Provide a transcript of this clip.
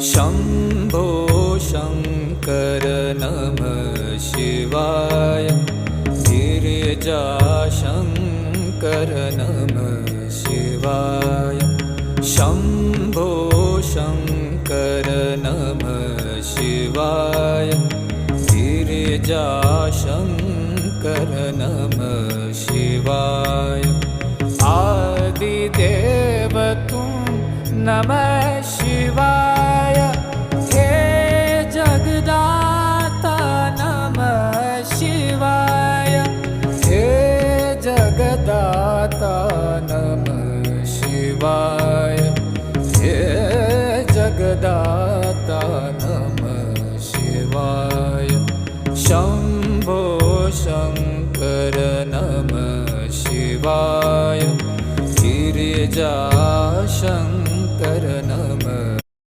शम्भो शङ्कर नमः शिवाय। गिरिजा शङ्कर नमः शिवाय। शम्भो शङ्कर नमः शिवाय। गिरिजा शङ्कर नमः शिवाय। आदिदेव तुं नमः ता नमः शिवाय हे जगदाता नमः शिवाय शम्भो शङ्कर नम शिवाय गिरिजा शङ्कर नमः